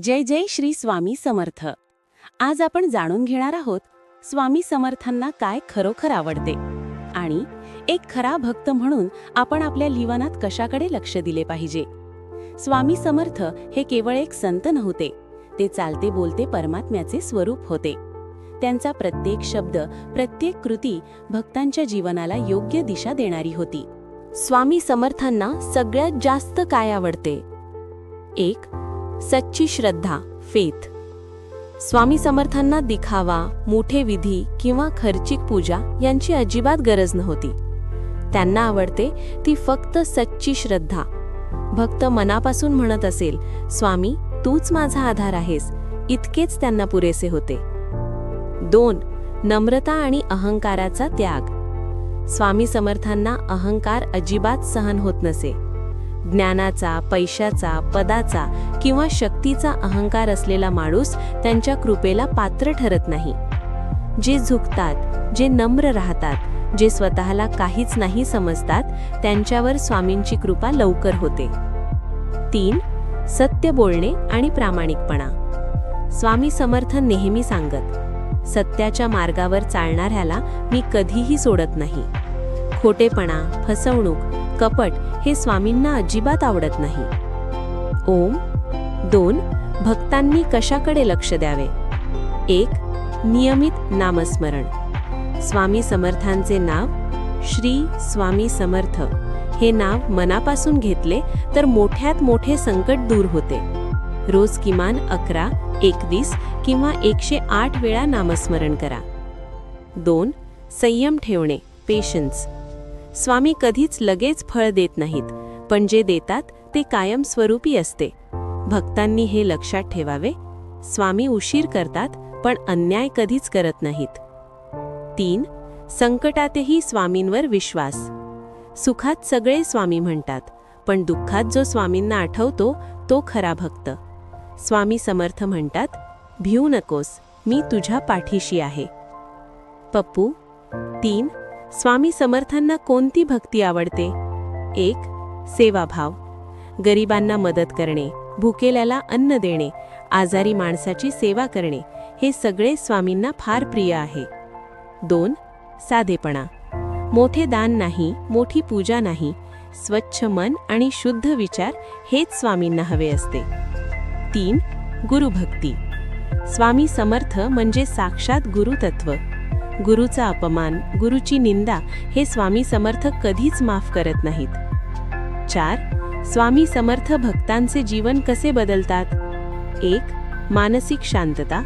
जय जय श्री स्वामी समर्थ. आज आपण जाणून घेणार आहोत स्वामी समर्थांना काय खरोखर आवडते आणि एक खरा भक्त म्हणून आपण आपल्या लिवनात कशाकडे लक्ष दिले पाहिजे? स्वामी समर्थ हे केवळ एक संत नव्हते ते चालते बोलते परमात्म्याचे स्वरूप होते. त्यांचा प्रत्येक शब्द प्रत्येक कृती भक्तांच्या जीवनाला योग्य दिशा देणारी होती. स्वामी समर्थांना सगळ्यात जास्त काय आवडते? एक सच्ची श्रद्धा फेथ स्वामी समर्थांना दिखावा मोठे विधी किंवा खर्चिक पूजा यांची अजिबात गरज नव्हती. त्यांना आवडते ती फक्त सच्ची श्रद्धा. भक्त मनापासून म्हणत असेल स्वामी तूच माझा आधार आहेस. इतकेच त्यांना पुरेसे होते. दोन नम्रता आणि अहंकाराचा त्याग. स्वामी समर्थांना अहंकार अजिबात सहन होत नसे. ज्ञानाचा पैशाचा पदाचा किंवा शक्तीचा अहंकार असलेला माणूस त्यांच्या कृपेला पात्र ठरत नाही. जे झुकतात जे नम्र राहतात जे स्वतःला काहीच नाही समजतात त्यांच्यावर स्वामींची कृपा लवकर होते. तीन सत्य बोलणे आणि प्रामाणिकपणा. स्वामी समर्थ नेहमी सांगत सत्याच्या मार्गावर चालणाऱ्याला मी कधीही सोडत नाही. खोटेपणा फसवणूक कपट हे स्वामींना अजिबात आवडत नाही. ओम दोन भक्तांनी कशाकडे लक्ष द्यावे? एक नियमित नामस्मरण. स्वामी समर्थांचे नाव श्री स्वामी समर्थ. हे नाव मनापासून घेतले तर मोठ्यात मोठे संकट दूर होते. रोज किमान अकरा एकवीस किंवा एकशे आठ वेळा नामस्मरण करा. दोन संयम ठेवणे पेशन्स स्वामी कधीच लगेच फळ देत नाहीत पण जे देतात ते कायमस्वरूपी असते. भक्तांनी हे लक्षात ठेवावे. स्वामी उशीर करतात पण अन्याय कधीच करत नाहीत. तीन संकटातही स्वामींवर विश्वास. सुखात सगळे स्वामी म्हणतात पण दुःखात जो स्वामींना आठवतो तो खरा भक्त. स्वामी समर्थ म्हणतात भिऊ नकोस मी तुझ्या पाठीशी आहे. पप्पू तीन स्वामी समर्थांना कोणती भक्ती आवडते? एक सेवाभाव. गरिबांना मदत करणे. भुकेल्याला अन्न देणे आजारी माणसाची सेवा करणे हे सगळे स्वामींना फार प्रिय आहे. दोन साधेपणा. मोठे दान नाही मोठी पूजा नाही स्वच्छ मन आणि शुद्ध विचार हेच स्वामींना हवे असते. तीन गुरुभक्ती. स्वामी समर्थ म्हणजे साक्षात गुरुतत्व. गुरुचा अपमान गुरुची निंदा हे स्वामी समर्थ कधीच माफ करत नाहीत. चार स्वामी समर्थ भक्तांचे जीवन कसे बदलतात? एक मानसिक शांतता.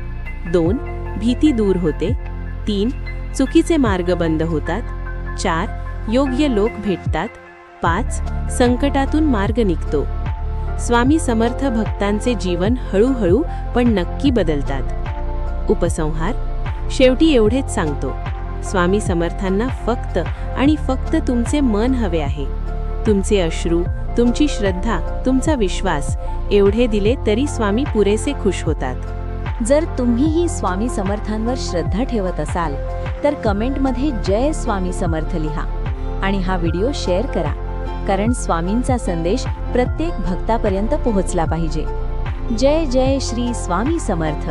दोन भीती दूर होते. तीन चुकीचे मार्ग बंद होतात. चार योग्य लोक भेटतात. पाच संकटातून मार्ग निघतो. स्वामी समर्थ भक्तांचे जीवन हळूहळू पण नक्की बदलतात. उपसंहार. शेवटी एवढेच सांगतो. स्वामी समर्थांना फक्त आणि फक्त तुमचे मन हवे आहे. तुमचे अश्रू तुमची श्रद्धा तुमचा विश्वास एवढे दिले तरी स्वामी पुरेसे खुश होतात. जर तुम्हीही स्वामी समर्थांवर श्रद्धा ठेवत असाल तर कमेंटमध्ये जय स्वामी समर्थ लिहा आणि हा व्हिडिओ शेअर करा. कारण स्वामींचा संदेश प्रत्येक भक्तापर्यंत पोहोचला पाहिजे. जय जय श्री स्वामी समर्थ.